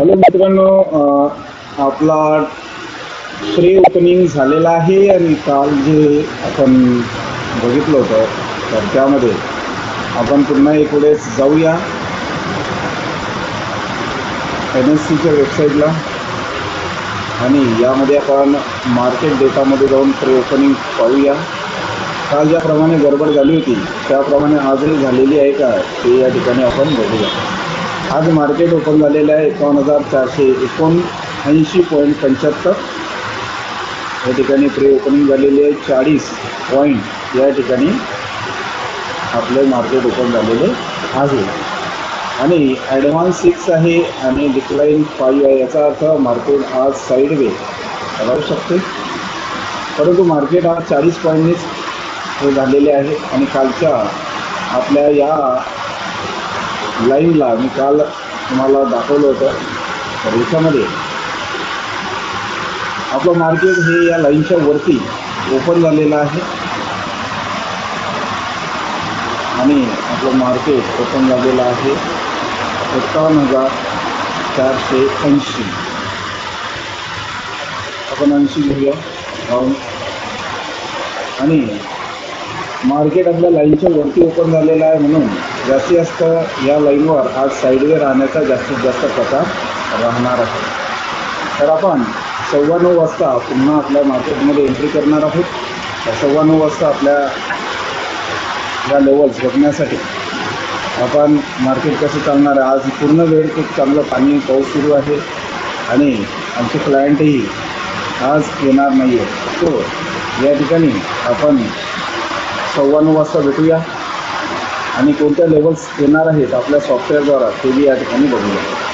Hello मित्रांनो आपला pre opening झालेला आहे आणि काल जे आपण बघितलं होतं तर त्यामध्ये आपण पुन्हा एक वेळेस जाऊया एन एस सीच्या वेबसाईटला आणि यामध्ये आपण मार्केट डेटामध्ये जाऊन प्री ओपनिंग पाहूया. काल ज्याप्रमाणे गडबड झाली होती त्याप्रमाणे आजही झालेली आहे का ते या ठिकाणी आपण बघूया. आज मार्केट ओपन झालेलं आहे एकावन्न हजार चारशे एकोणऐंशी पॉईंट पंच्याहत्तर. या ठिकाणी प्री ओपनिंग झालेली आहे चाळीस पॉईंट या ठिकाणी आपलं मार्केट ओपन झालेले आहे. आणि ॲडव्हान्स सिक्स आहे आणि डिक्लाईन फाईव्ह आहे. याचा अर्थ मार्केट आज साईडवे राहू शकते. परंतु मार्केट आज चाळीस पॉईंटनीच हे झालेले आहे. आणि कालच्या आपल्या या लाईनला मी काल तुम्हाला दाखवलं होतं. तर याच्यामध्ये आपलं मार्केट हे या लाईनच्या वरती ओपन झालेलं आहे. आणि आपलं मार्केट ओपन झालेलं आहे. एकावन्न हजार चारशे ऐंशी. आपण ऐंशी घेऊया. आणि मार्केट आपल्या लाईनच्या वरती ओपन झालेलं आहे म्हणून जास्तीत जास्त या लाईनवर आज साईडवे राहण्याचा जास्तीत जास्त प्रकार राहणार आहे. तर आपण सव्वा नऊ वाजता पुन्हा आपल्या मार्केटमध्ये एंट्री करणार आहोत. सव्वा नऊ वाजता आपल्या या लेवल्स बघण्यासाठी आपण मार्केट कसं चालणार आहे? आज पूर्ण वेळ खूप चांगलं पाणी पाऊस सुरू आहे आणि आमचे क्लायंटही आज येणार नाही आहे तो या ठिकाणी आपण सव्वा नऊ वाजता भेटूया. आणि कोणत्या लेवल्स येणार आहेत आपल्या सॉफ्टवेअरद्वारा ते बी या ठिकाणी बघूया